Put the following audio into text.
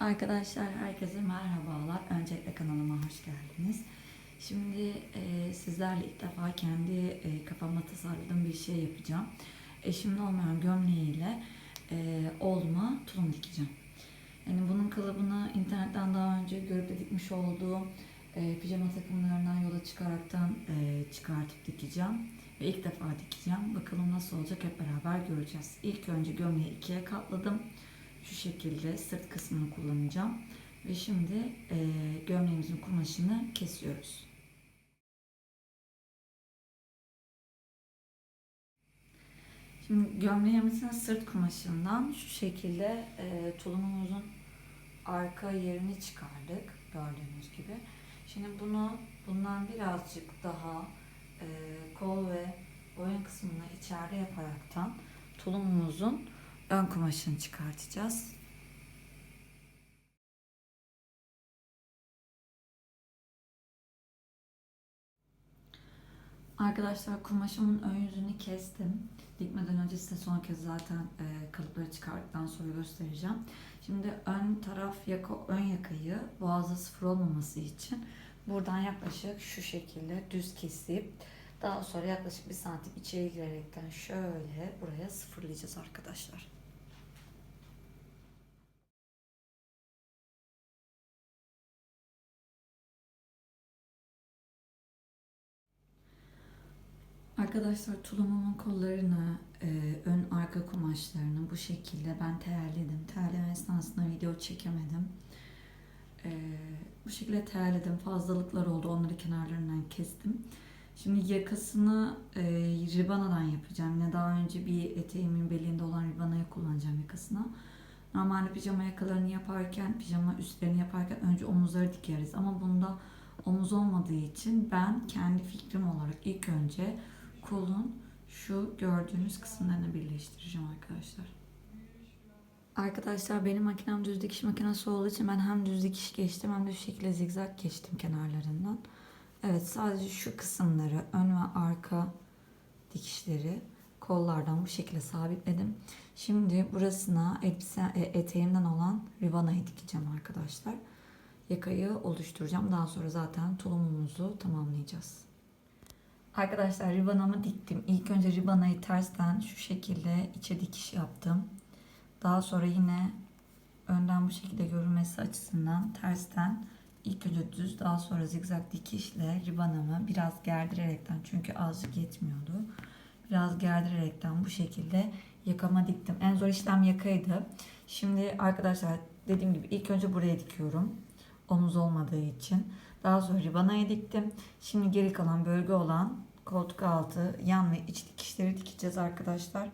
Arkadaşlar herkese merhabalar. Öncelikle kanalıma hoş geldiniz. Şimdi e, sizlerle ilk defa kendi e, kafamda tasarladığım bir şey yapacağım. Eşimin olmayan gömleğiyle e, olma tulum dikeceğim. Yani bunun kalıbını internetten daha önce görüp dikmiş olduğum e, pijama takımlarından yola çıkaraktan e, çıkartıp dikeceğim. Ve ilk defa dikeceğim. Bakalım nasıl olacak hep beraber göreceğiz. İlk önce gömleği ikiye katladım şu şekilde sırt kısmını kullanacağım. Ve şimdi e, gömleğimizin kumaşını kesiyoruz. Şimdi gömleğimizin sırt kumaşından şu şekilde e, tulumumuzun arka yerini çıkardık gördüğünüz gibi. Şimdi bunu bundan birazcık daha e, kol ve boyun kısmını içeride yaparaktan tulumumuzun ön kumaşını çıkartacağız. Arkadaşlar kumaşımın ön yüzünü kestim. Dikmeden önce size son kez zaten e, kalıpları çıkarttıktan sonra göstereceğim. Şimdi ön taraf yaka, ön yakayı boğazda sıfır olmaması için buradan yaklaşık şu şekilde düz kesip daha sonra yaklaşık bir santim içeri girerekten şöyle buraya sıfırlayacağız arkadaşlar. Arkadaşlar tulumumun kollarını, e, ön arka kumaşlarını bu şekilde ben terledim. Terleme esnasında video çekemedim. E, bu şekilde terledim. Fazlalıklar oldu. Onları kenarlarından kestim. Şimdi yakasını e, ribanadan yapacağım. Yine daha önce bir eteğimin belinde olan ribanayı kullanacağım yakasına. Normalde pijama yakalarını yaparken, pijama üstlerini yaparken önce omuzları dikeriz. Ama bunda omuz olmadığı için ben kendi fikrim olarak ilk önce kolun şu gördüğünüz kısımlarını birleştireceğim arkadaşlar. Arkadaşlar benim makinem düz dikiş makinesi olduğu için ben hem düz dikiş geçtim hem de şu şekilde zigzag geçtim kenarlarından. Evet sadece şu kısımları ön ve arka dikişleri kollardan bu şekilde sabitledim. Şimdi burasına elbise e, eteğimden olan ribanayı dikeceğim arkadaşlar. Yakayı oluşturacağım. Daha sonra zaten tulumumuzu tamamlayacağız. Arkadaşlar ribanamı diktim. İlk önce ribanayı tersten şu şekilde içe dikiş yaptım. Daha sonra yine önden bu şekilde görünmesi açısından tersten ilk önce düz daha sonra zigzag dikişle ribanamı biraz gerdirerekten çünkü azıcık yetmiyordu. Biraz gerdirerekten bu şekilde yakama diktim. En zor işlem yakaydı. Şimdi arkadaşlar dediğim gibi ilk önce buraya dikiyorum. Omuz olmadığı için. Daha sonra ribanayı diktim. Şimdi geri kalan bölge olan koltuk altı, yan ve iç dikişleri dikeceğiz arkadaşlar.